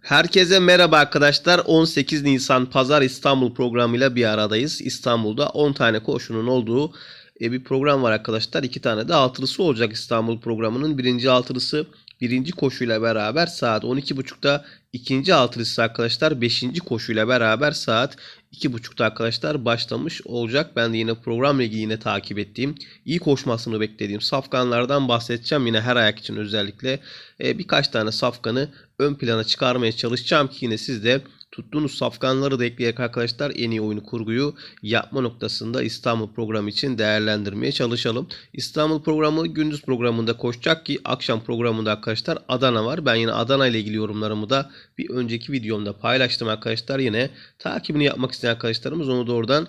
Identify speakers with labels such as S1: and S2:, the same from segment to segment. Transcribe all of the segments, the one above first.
S1: Herkese merhaba arkadaşlar. 18 Nisan Pazar İstanbul programıyla bir aradayız. İstanbul'da 10 tane koşunun olduğu e, bir program var arkadaşlar. 2 tane de altılısı olacak İstanbul programının. Birinci altılısı birinci koşuyla beraber saat 12.30'da ikinci altılısı arkadaşlar 5. koşuyla beraber saat 2.30'da arkadaşlar başlamış olacak. Ben de yine programla ilgili yine takip ettiğim, iyi koşmasını beklediğim safkanlardan bahsedeceğim. Yine her ayak için özellikle e, birkaç tane safkanı ön plana çıkarmaya çalışacağım ki yine siz de tuttuğunuz safkanları da ekleyerek arkadaşlar en iyi oyunu kurguyu yapma noktasında İstanbul programı için değerlendirmeye çalışalım. İstanbul programı gündüz programında koşacak ki akşam programında arkadaşlar Adana var. Ben yine Adana ile ilgili yorumlarımı da bir önceki videomda paylaştım arkadaşlar. Yine takibini yapmak isteyen arkadaşlarımız onu da oradan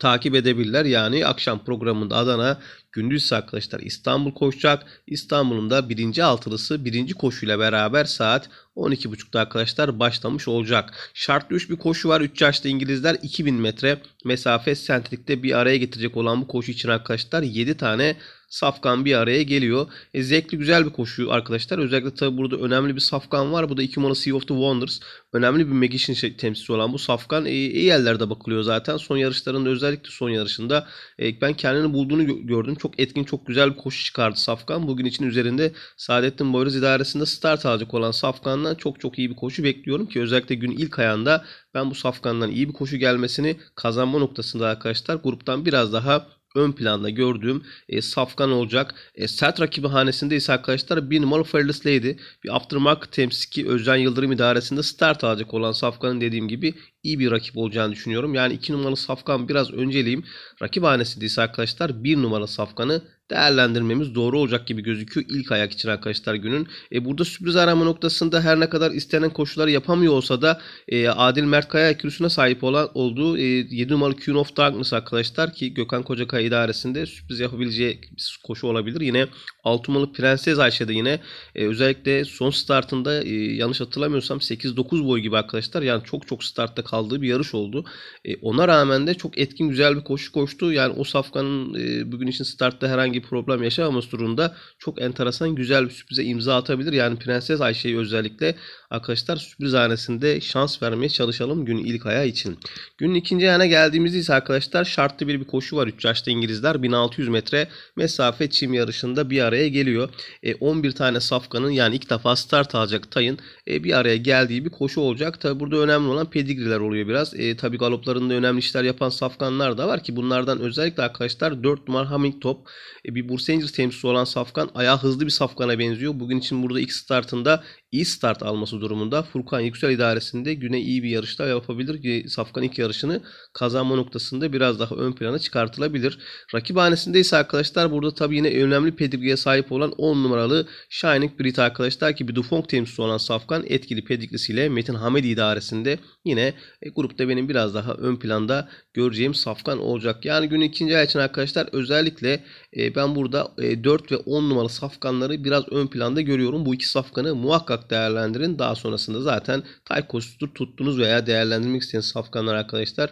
S1: takip edebilirler. Yani akşam programında Adana, gündüz ise arkadaşlar İstanbul koşacak. İstanbul'un da birinci altılısı birinci koşuyla beraber saat 12.30'da arkadaşlar başlamış olacak. Şartlı 3 bir koşu var. 3 yaşlı İngilizler 2000 metre mesafe sentrikte bir araya getirecek olan bu koşu için arkadaşlar 7 tane safkan bir araya geliyor. E, zevkli güzel bir koşu arkadaşlar. Özellikle tabi burada önemli bir safkan var. Bu da 2 numaralı Sea of the Wonders. Önemli bir Magician şey, temsilcisi olan bu safkan e, iyi yerlerde bakılıyor zaten. Son yarışlarında özellikle son yarışında e, ben kendini bulduğunu gö- gördüm. Çok etkin çok güzel bir koşu çıkardı safkan. Bugün için üzerinde Saadettin Boyruz idaresinde start alacak olan safkandan çok çok iyi bir koşu bekliyorum ki özellikle gün ilk ayağında ben bu safkandan iyi bir koşu gelmesini kazanma noktasında arkadaşlar gruptan biraz daha ön planda gördüğüm e, safkan olacak. E, sert rakibi hanesinde ise arkadaşlar bir numaralı Fearless Lady bir aftermarket temsilcisi ki Özcan Yıldırım idaresinde start alacak olan safkanın dediğim gibi iyi bir rakip olacağını düşünüyorum. Yani 2 numaralı safkan biraz önceleyeyim. Rakip hanesinde ise arkadaşlar 1 numaralı safkanı değerlendirmemiz doğru olacak gibi gözüküyor ilk ayak için arkadaşlar günün. E, burada sürpriz arama noktasında her ne kadar istenen koşuları yapamıyor olsa da e, Adil Mert Kaya ekürüsüne sahip olan olduğu e, 7 numaralı Queen of Darkness arkadaşlar ki Gökhan Kocakaya idaresinde sürpriz yapabileceği koşu olabilir. Yine 6 numaralı Prenses Ayşe'de yine e, özellikle son startında e, yanlış hatırlamıyorsam 8-9 boy gibi arkadaşlar yani çok çok startta kaldığı bir yarış oldu. E, ona rağmen de çok etkin güzel bir koşu koştu. Yani o safkanın e, bugün için startta herhangi bir problem yaşamaması durumunda çok enteresan güzel bir sürprize imza atabilir. Yani Prenses Ayşe'yi özellikle arkadaşlar sürpriz hanesinde şans vermeye çalışalım günün ilk ayağı için. Günün ikinci ayağına geldiğimizde ise arkadaşlar şartlı bir bir koşu var. 3 yaşta İngilizler 1600 metre mesafe çim yarışında bir araya geliyor. E, 11 tane safkanın yani ilk defa start alacak tayın e, bir araya geldiği bir koşu olacak. Tabi burada önemli olan pedigriler oluyor biraz. E, tabi galoplarında önemli işler yapan safkanlar da var ki bunlardan özellikle arkadaşlar 4 numara Humming Top e, bir Bursa Rangers temsilcisi olan safkan ayağı hızlı bir safkana benziyor. Bugün için burada ilk startında iyi start alması durumunda Furkan Yüksel idaresinde güne iyi bir yarışlar yapabilir ki Safkan ilk yarışını kazanma noktasında biraz daha ön plana çıkartılabilir. Rakip hanesinde ise arkadaşlar burada tabii yine önemli pedigriye sahip olan 10 numaralı Shining Brit arkadaşlar ki bir Dufong temsilcisi olan Safkan etkili pedigrisiyle Metin Hamedi idaresinde yine e, grupta benim biraz daha ön planda göreceğim Safkan olacak. Yani günün ikinci ay için arkadaşlar özellikle e, ben burada e, 4 ve 10 numaralı safkanları biraz ön planda görüyorum. Bu iki safkanı muhakkak değerlendirin. Daha sonrasında zaten tay koşusudur tuttunuz veya değerlendirmek isteyen safkanlar arkadaşlar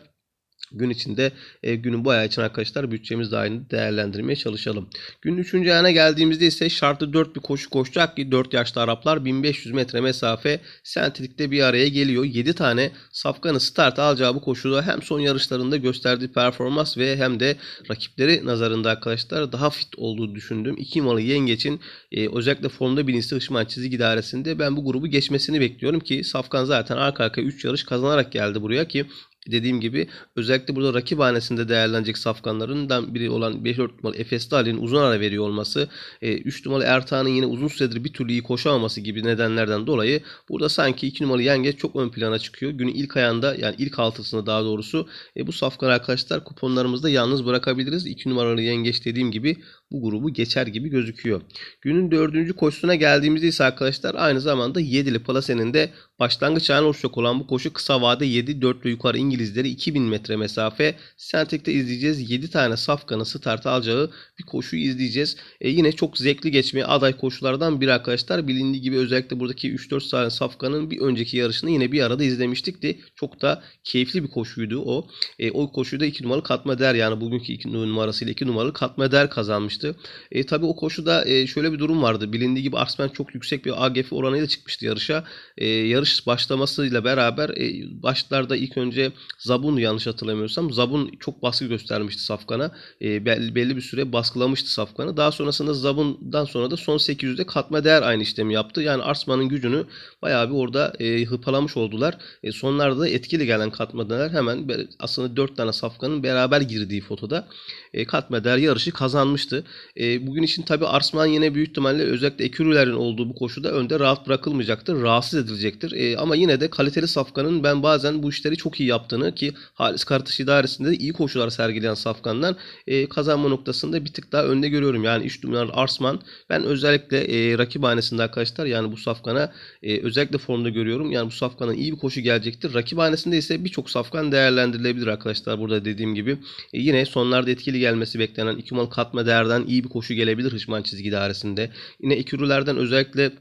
S1: gün içinde e, günün bu ayağı için arkadaşlar bütçemiz dahilinde değerlendirmeye çalışalım. Günün 3. ayağına geldiğimizde ise şartlı 4 bir koşu koşacak ki 4 yaşlı Araplar 1500 metre mesafe sentrikte bir araya geliyor. 7 tane safkanı start alacağı bu koşuda hem son yarışlarında gösterdiği performans ve hem de rakipleri nazarında arkadaşlar daha fit olduğu düşündüğüm 2 numaralı yengeçin e, özellikle formda bilinçli Hışman çizgi idaresinde ben bu grubu geçmesini bekliyorum ki Safkan zaten arka arkaya 3 yarış kazanarak geldi buraya ki dediğim gibi özellikle burada rakip hanesinde değerlenecek safkanlarından biri olan 5-4 numaralı Efesli Ali'nin uzun ara veriyor olması, 3 numaralı Ertan'ın yine uzun süredir bir türlü iyi koşamaması gibi nedenlerden dolayı burada sanki 2 numaralı Yengeç çok ön plana çıkıyor. Günün ilk ayağında yani ilk altısında daha doğrusu e, bu safkan arkadaşlar kuponlarımızda yalnız bırakabiliriz. 2 numaralı Yengeç dediğim gibi bu grubu geçer gibi gözüküyor. Günün dördüncü koşusuna geldiğimizde ise arkadaşlar aynı zamanda 7'li Plase'nin de başlangıç ayağına oluşacak olan bu koşu kısa vade 7 4 ve yukarı İngilizleri 2000 metre mesafe. Sentek'te izleyeceğiz. 7 tane safkanın start alacağı bir koşuyu izleyeceğiz. E yine çok zevkli geçmeye aday koşulardan biri arkadaşlar. Bilindiği gibi özellikle buradaki 3-4 tane safkanın bir önceki yarışını yine bir arada izlemiştik de çok da keyifli bir koşuydu o. E, o koşuda 2 numaralı katma değer yani bugünkü 2 numarasıyla 2 numaralı katma değer kazanmıştı kazanmıştı. E, tabii o koşuda e, şöyle bir durum vardı. Bilindiği gibi Arslan çok yüksek bir AGF oranıyla çıkmıştı yarışa. E, yarış başlamasıyla beraber e, başlarda ilk önce Zabun'du yanlış hatırlamıyorsam. Zabun çok baskı göstermişti Safkan'a. E, belli, belli bir süre baskılamıştı Safkan'ı. Daha sonrasında Zabun'dan sonra da son 800'de katma değer aynı işlemi yaptı. Yani Arslan'ın gücünü bayağı bir orada e, hırpalamış oldular. E, sonlarda da etkili gelen katma değer hemen aslında 4 tane Safkan'ın beraber girdiği fotoda e, katma değer yarışı kazanmıştı. E, bugün için tabi Arslan yine büyük ihtimalle özellikle ekürülerin olduğu bu koşuda önde rahat bırakılmayacaktır. Rahatsız edilecektir. E, ama yine de kaliteli Safkan'ın ben bazen bu işleri çok iyi yaptığını ki Halis Karataş idaresinde de iyi koşular sergileyen Safkan'dan e, kazanma noktasında bir tık daha önde görüyorum. Yani 3 numaralı Arsman ben özellikle e, rakiphanesinde arkadaşlar yani bu Safkan'a e, özellikle formda görüyorum. Yani bu Safkan'ın iyi bir koşu gelecektir. Rakiphanesinde ise birçok Safkan değerlendirilebilir arkadaşlar. Burada dediğim gibi e, yine sonlarda etkili gelmesi beklenen iki mal katma değerden iyi bir koşu gelebilir Hışman çizgi dairesinde. Yine ikürülerden özellikle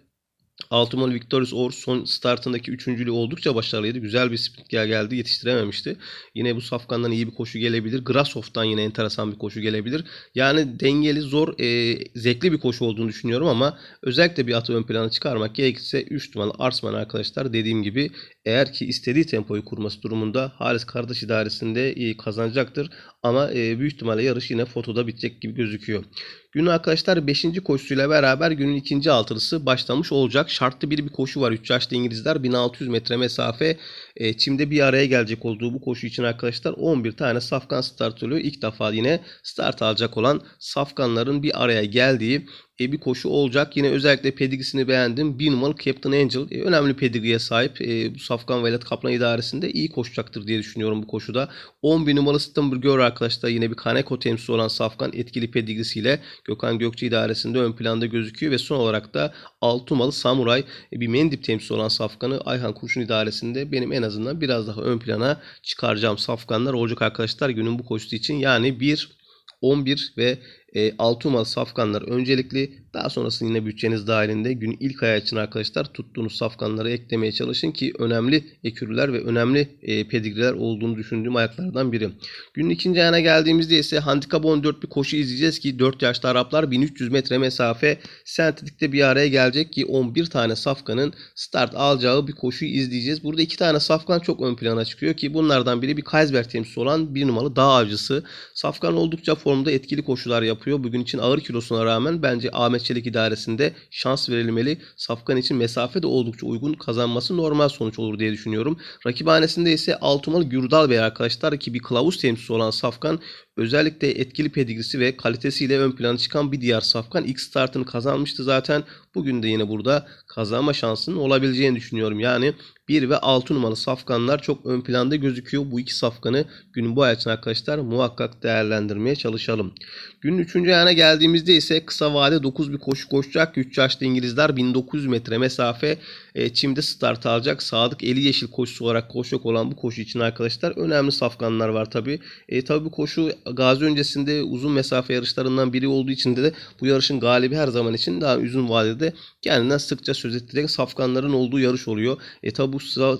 S1: Altımalı Victorious Or son startındaki üçüncülüğü oldukça başarılıydı. Güzel bir sprint gel geldi yetiştirememişti. Yine bu Safkan'dan iyi bir koşu gelebilir. Grashoff'tan yine enteresan bir koşu gelebilir. Yani dengeli, zor, e, zevkli bir koşu olduğunu düşünüyorum ama özellikle bir atı ön plana çıkarmak gerekirse 3 numaralı Arsman arkadaşlar dediğim gibi eğer ki istediği tempoyu kurması durumunda Halis Kardeş idaresinde iyi kazanacaktır. Ama e, büyük ihtimalle yarış yine fotoda bitecek gibi gözüküyor. Günün arkadaşlar 5. koşusuyla beraber günün ikinci altılısı başlamış olacak. Şartlı bir bir koşu var. 3 yaşlı İngilizler 1600 metre mesafe e, çimde bir araya gelecek olduğu bu koşu için arkadaşlar 11 tane safkan start oluyor. İlk defa yine start alacak olan safkanların bir araya geldiği e, bir koşu olacak. Yine özellikle pedigrisini beğendim. 1 numaralı Captain Angel e, önemli pedigriye sahip. E, bu Safkan Velat Kaplan idaresinde iyi koşacaktır diye düşünüyorum bu koşuda. 11 numaralı Stumber Girl arkadaşlar yine bir Kaneko temsilcisi olan Safkan etkili pedigrisiyle Gökhan Gökçe idaresinde ön planda gözüküyor ve son olarak da 6 numaralı Samuray e, bir Mendip temsilcisi olan Safkan'ı Ayhan Kurşun idaresinde benim en azından biraz daha ön plana çıkaracağım Safkanlar olacak arkadaşlar günün bu koşusu için. Yani 1 11 ve e, 6 numaralı safkanlar öncelikli. Daha sonrasında yine bütçeniz dahilinde gün ilk ayağı için arkadaşlar tuttuğunuz safkanları eklemeye çalışın ki önemli ekürüler ve önemli e, pedigriler olduğunu düşündüğüm ayaklardan biri. Günün ikinci ayağına geldiğimizde ise handikap 14 bir koşu izleyeceğiz ki 4 yaşlı Araplar 1300 metre mesafe sentetikte bir araya gelecek ki 11 tane safkanın start alacağı bir koşuyu izleyeceğiz. Burada iki tane safkan çok ön plana çıkıyor ki bunlardan biri bir Kaysberg temsilcisi olan bir numaralı dağ avcısı. Safkan oldukça formda etkili koşular yapıyor. Bugün için ağır kilosuna rağmen bence Ahmet Çelik idaresinde şans verilmeli. Safkan için mesafe de oldukça uygun kazanması normal sonuç olur diye düşünüyorum. Rakibhanesinde ise Altumalı Gürdal Bey arkadaşlar ki bir kılavuz temsilcisi olan Safkan özellikle etkili pedigrisi ve kalitesiyle ön plana çıkan bir diğer Safkan ilk startını kazanmıştı zaten. Bugün de yine burada kazanma şansının olabileceğini düşünüyorum. Yani 1 ve 6 numaralı safkanlar çok ön planda gözüküyor. Bu iki safkanı günün bu ayağına arkadaşlar muhakkak değerlendirmeye çalışalım. Günün 3. ayağına geldiğimizde ise kısa vade 9 bir koşu koşacak. 3 yaşlı İngilizler 1900 metre mesafe e, çimde start alacak. Sadık Eli Yeşil koşusu olarak koşacak olan bu koşu için arkadaşlar önemli safkanlar var tabi. E, tabi bu koşu gazi öncesinde uzun mesafe yarışlarından biri olduğu için de, bu yarışın galibi her zaman için daha uzun vadede kendinden sıkça söz ettirecek safkanların olduğu yarış oluyor. E tabi bu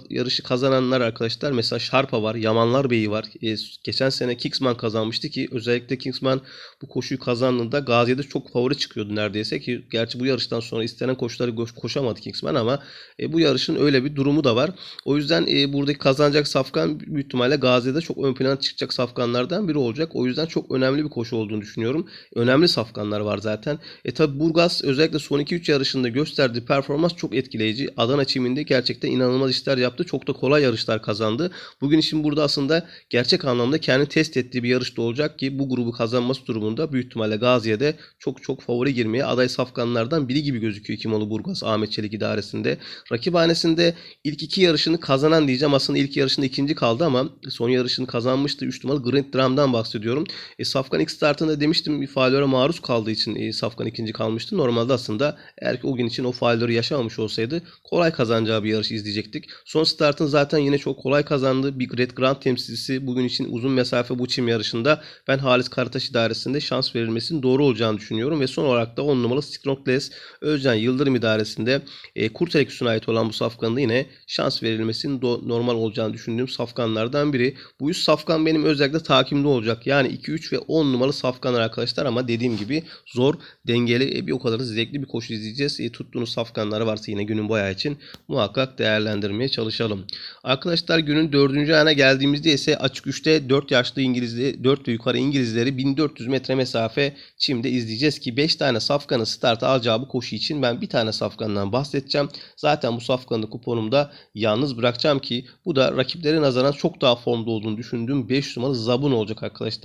S1: yarışı kazananlar arkadaşlar mesela Şarpa var, Yamanlar Bey'i var. E, geçen sene Kingsman kazanmıştı ki özellikle Kingsman bu koşuyu kazandığında Gazi'de çok favori çıkıyordu neredeyse ki gerçi bu yarıştan sonra istenen koşuları koş- koşamadı Kingsman ama e, bu yarışın öyle bir durumu da var. O yüzden e, buradaki kazanacak safkan büyük ihtimalle Gazi'de çok ön plana çıkacak safkanlardan biri olacak. O yüzden çok önemli bir koşu olduğunu düşünüyorum. Önemli safkanlar var zaten. E tabi Burgaz özellikle son 2-3 yarışında gösterdiği performans çok etkileyici. Adana çiminde gerçekten inanılmaz işler yaptı. Çok da kolay yarışlar kazandı. Bugün için burada aslında gerçek anlamda kendi test ettiği bir yarışta olacak ki bu grubu kazanması durumunda büyük ihtimalle Gazi'ye de çok çok favori girmeye aday safkanlardan biri gibi gözüküyor Kimoğlu Burgaz Ahmet Çelik idaresinde. Rakiphanesinde ilk iki yarışını kazanan diyeceğim. Aslında ilk yarışında ikinci kaldı ama son yarışını kazanmıştı. 3 numaralı Grand Dram'dan bahsediyorum. E, Safkan ilk startında demiştim bir faallere maruz kaldığı için e, Safkan ikinci kalmıştı. Normalde aslında eğer ki o gün için o faulleri yaşamamış olsaydı kolay kazanacağı bir yarış izleyecektik. Son startın zaten yine çok kolay kazandı. Bir Red Grand temsilcisi bugün için uzun mesafe bu çim yarışında ben Halis Karataş idaresinde şans verilmesinin doğru olacağını düşünüyorum. Ve son olarak da 10 numaralı Strongles Özcan Yıldırım idaresinde e, Kurtelek üstüne ait olan bu safkanın yine şans verilmesinin normal olacağını düşündüğüm safkanlardan biri. Bu üst safkan benim özellikle takimde olacak. Yani 2, 3 ve 10 numaralı safkanlar arkadaşlar ama dediğim gibi zor, dengeli, e, bir o kadar da zevkli bir koşu izleyeceğiz. E, tuttuğunuz safkanlar varsa yine günün boyağı için muhakkak değerlendirmeye çalışalım. Arkadaşlar günün dördüncü ayağına geldiğimizde ise açık 3'te 4 yaşlı İngilizleri, 4 ve yukarı İngilizleri 1400 metre mesafe çimde izleyeceğiz ki 5 tane safkanı start alacağı bu koşu için ben bir tane safkandan bahsedeceğim. Zaten bu safkanı kuponumda yalnız bırakacağım ki bu da rakipleri nazaran çok daha formda olduğunu düşündüğüm 5 numaralı Zabun olacak arkadaşlar.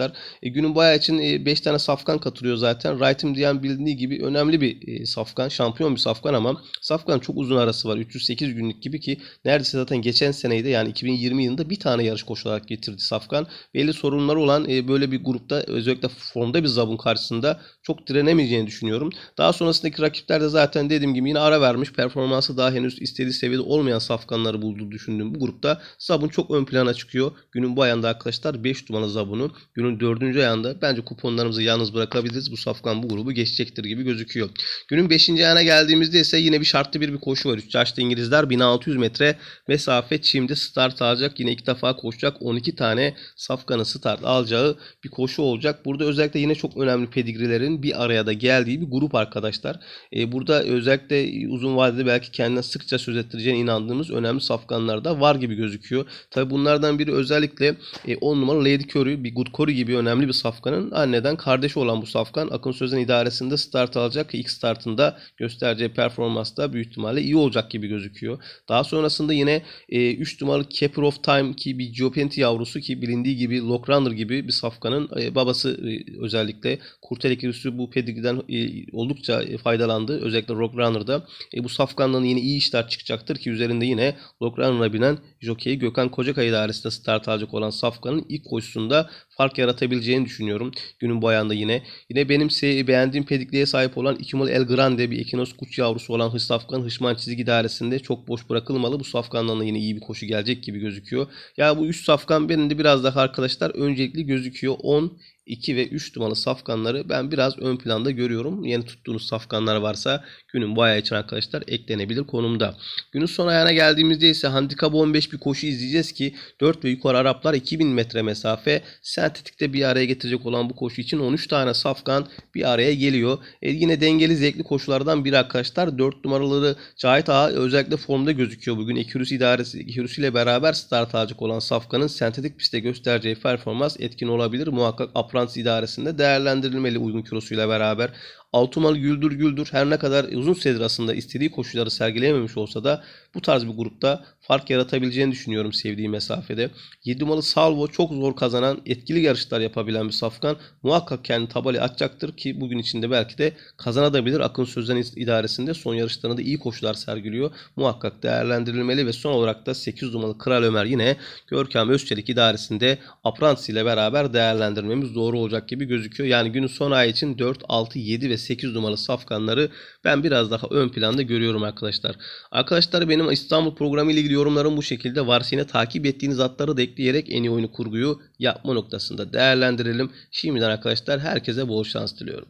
S1: E, günün bayağı için 5 tane safkan katılıyor zaten. Wright'ım diyen bildiği gibi önemli bir e, safkan. Şampiyon bir safkan ama safkan çok uzun arası var. 308 günlük gibi ki neredeyse zaten geçen seneydi yani 2020 yılında bir tane yarış koşularak getirdi safkan. Belli sorunları olan e, böyle bir grupta özellikle formda bir Zabun karşısında çok direnemeyeceğini düşünüyorum. Daha sonrasındaki rakipler de zaten dediğim gibi yine ara vermiş. Performansı daha henüz istediği seviyede olmayan safkanları bulduğu düşündüğüm bu grupta Zabun çok ön plana çıkıyor. Günün bu ayında arkadaşlar 5 numaralı Zabun'u. Günün 4. ayında bence kuponlarımızı yalnız bırakabiliriz. Bu safkan bu grubu geçecektir gibi gözüküyor. Günün 5. ayına geldiğimizde ise yine bir şartlı bir bir koşu var. 3 yaşlı İngilizler 1600 metre mesafe çimde start alacak. Yine ilk defa koşacak. 12 tane safkanı start alacağı bir koşu olacak. Burada özellikle yine çok önemli pedigrilerin bir araya da geldiği bir grup arkadaşlar. Ee, burada özellikle uzun vadede belki kendine sıkça söz ettireceğine inandığımız önemli safkanlar da var gibi gözüküyor. Tabi bunlardan biri özellikle 10 numaralı Lady Curry, bir Good Curry gibi önemli bir safkanın anneden kardeşi olan bu safkan Akın Sözen idaresinde start alacak. İlk startında göstereceği performans da büyük ihtimalle iyi olacak gibi gözüküyor. Daha sonrasında yine 3 numaralı Keeper of Time ki bir Giopenti yavrusu ki bilindiği gibi Lock Runner gibi bir safkanın e, babası e, özellikle Kurtelik Rüsü bu pedigriden e, oldukça faydalandı. Özellikle Rock Runner'da. bu safkanlığın yine iyi işler çıkacaktır ki üzerinde yine Lock Runner'a binen jockey Gökhan Kocakay idaresinde start alacak olan safkanın ilk koşusunda fark yaratabileceğini düşünüyorum. Günün bu ayağında yine. Yine benim beğendiğim pedikliğe sahip olan Ikimal El Grande bir Ekinos kuş yavrusu olan Hış Safkan Hışman çizgi dairesinde çok boş bırakılmalı. Bu safkandan da yine iyi bir koşu gelecek gibi gözüküyor. Ya bu 3 safkan benim de biraz daha arkadaşlar öncelikli gözüküyor. 10, 2 ve 3 numaralı safkanları ben biraz ön planda görüyorum. Yeni tuttuğunuz safkanlar varsa günün bu ayağı için arkadaşlar eklenebilir konumda. Günün son ayağına geldiğimizde ise handikap 15 bir koşu izleyeceğiz ki 4 ve yukarı Araplar 2000 metre mesafe sentetikte bir araya getirecek olan bu koşu için 13 tane safkan bir araya geliyor. E yine dengeli zevkli koşulardan biri arkadaşlar. 4 numaraları Cahit Ağa özellikle formda gözüküyor bugün. Ekürüs idaresi Ekürüs ile beraber start alacak olan safkanın sentetik pistte göstereceği performans etkin olabilir. Muhakkak Aprans idaresinde değerlendirilmeli uygun kilosuyla beraber. Altumal Güldür Güldür her ne kadar uzun süredir aslında istediği koşulları sergileyememiş olsa da bu tarz bir grupta fark yaratabileceğini düşünüyorum sevdiği mesafede. 7 numaralı Salvo çok zor kazanan etkili yarışlar yapabilen bir safkan. Muhakkak kendi tabali atacaktır ki bugün içinde belki de kazanabilir. Akın Sözden idaresinde son yarışlarında iyi koşular sergiliyor. Muhakkak değerlendirilmeli ve son olarak da 8 numaralı Kral Ömer yine Görkem Özçelik idaresinde Apprentice ile beraber değerlendirmemiz doğru olacak gibi gözüküyor. Yani günün son ay için 4, 6, 7 ve 8 numaralı safkanları ben biraz daha ön planda görüyorum arkadaşlar. Arkadaşlar benim İstanbul programı ile ilgili yorumlarım bu şekilde. Varsa yine takip ettiğiniz atları da ekleyerek en iyi oyunu kurguyu yapma noktasında değerlendirelim. Şimdiden arkadaşlar herkese bol şans diliyorum.